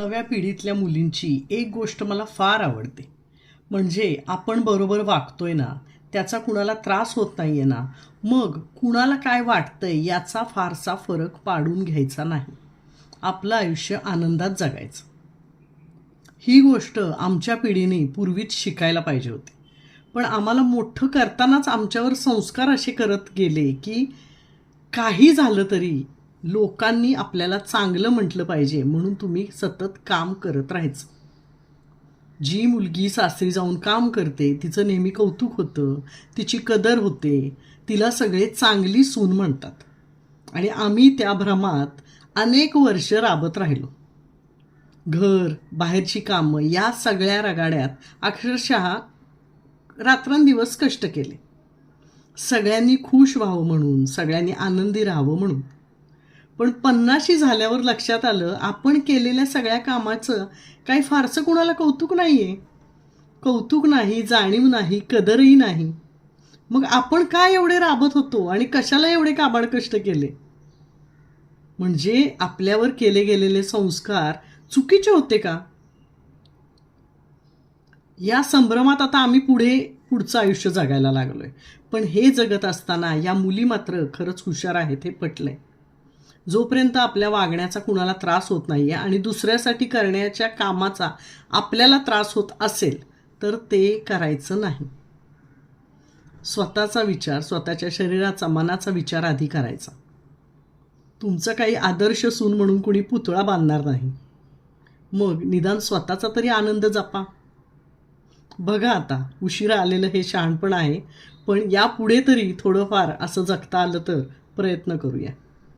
नव्या पिढीतल्या मुलींची एक गोष्ट मला फार आवडते. म्हणजे आपण बरोबर वागतोय ना त्याचा कुणाला त्रास होत नाहीये ना मग कुणाला काय वाटतंय याचा फारसा फरक पाडून घ्यायचा नाही. आपलं आयुष्य आनंदात जगायचं. ही गोष्ट आमच्या पिढीने पूर्वीच शिकायला पाहिजे होती. पण आम्हाला मोठं करतानाच आमच्यावर संस्कार असे करत गेले की काही झालं तरी लोकांनी आपल्याला चांगलं म्हटलं पाहिजे म्हणून तुम्ही सतत काम करत राहायचं. जी मुलगी सासरी जाऊन काम करते तिचं नेहमी कौतुक होतं तिची कदर होते तिला सगळे चांगली सून म्हणतात. आणि आम्ही त्या भ्रमात अनेक वर्ष राबत राहिलो. घर बाहेरची कामं या सगळ्या रगाड्यात अक्षरशः रात्रंदिवस कष्ट केले. सगळ्यांनी खुश व्हावं म्हणून सगळ्यांनी आनंदी राहावं म्हणून. पण पन्नाशी झाल्यावर लक्षात आलं आपण केलेल्या सगळ्या कामाचं काही फारसं कुणाला कौतुक नाही आहे कौतुक नाही जाणीव नाही कदरही नाही. मग आपण काय एवढे राबत होतो आणि कशाला एवढे काबाड कष्ट केले? म्हणजे आपल्यावर केले गेलेले संस्कार चुकीचे होते का? या संभ्रमात आता आम्ही पुढे पुढचं आयुष्य जगायला लागलोय. पण हे जगत असताना या मुली मात्र खरंच हुशार आहेत हे पटलंय. जोपर्यंत आपल्या वागण्याचा कुणाला त्रास होत नाही आहे आणि दुसऱ्यासाठी करण्याच्या कामाचा आपल्याला त्रास होत असेल तर ते करायचं नाही. स्वतःचा विचार स्वतःच्या शरीराचा मनाचा विचार आधी करायचा. तुमचं काही आदर्श सून म्हणून कुणी पुतळा बांधणार नाही. मग निदान स्वतःचा तरी आनंद जपा. बघा आता उशिरा आलेलं हे शहाणपण आहे पण यापुढे तरी थोडंफार असं जगता आलं तर प्रयत्न करूया.